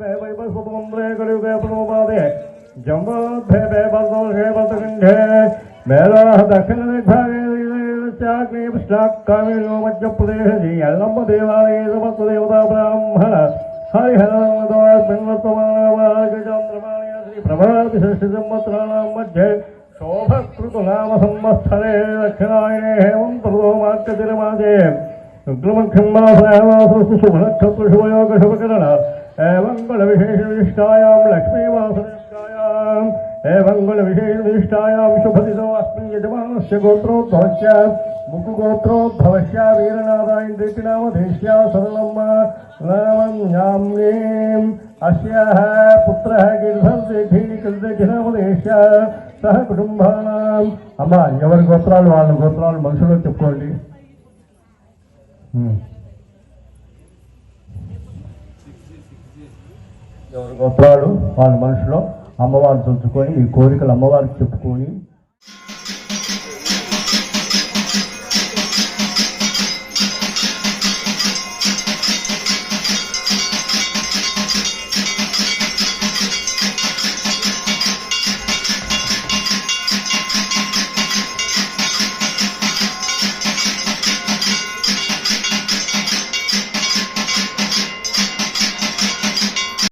वै वैवस्वतमन्द्रे कलियुगे प्रणोपादे जम्बाद्धे वै वर्दोषे वर्दगण्ढे मेलाः दक्षिणदिग्भागे ष्टाकामिनो मध्यप्रदेशे यल्लम्बदेवालये समस्तदेवता ब्राह्मण हरिहरमदोस्मिन्वत्तमानवाचन्द्रमाणेन श्रीप्रभातिषष्टिसंवत्सराणां मध्ये शोभकृतनाम संवत्सरे दक्षिणायने हेमन्ततो मार्गतिरमादे शुक्लमक्षम्बासुभनक्षत्रशुभयोगशुभकरण దక్షిణాయనే హేమంతదో మార్గతిరమాదే శుక్లమఖండాసనస్తు శుభనక్షత్ర శుభయోగ శుభకరణ ఏవం గుణ విశేష విశిష్టాయాం లక్ష్మీవాసనయుక్తాయాం ఏవం గుణ విశేష విశిష్టాయాం శుభదిదో అస్మిన్ యజమానస్య గోత్రోద్భవస్య ముకుగోత్రోద్భవస్య వీరనారాయణ నామధేశ్య సరళమ్మ నామన్యామ్నీం అస్యాః పుత్రः గిరిధర్దేఖీ కృతజ్ఞనామధేశ్య సహ కుటుంబానాం అమ్మ ఎవరి గోత్రాలు వాళ్ళ గోత్రాలు మనసులో చెప్పుకోండి। ఎవరి గోత్రాలు వాళ్ళ మనసులో అమ్మవారు తలుచుకొని ఈ కోరికలు అమ్మవారికి చెప్పుకొని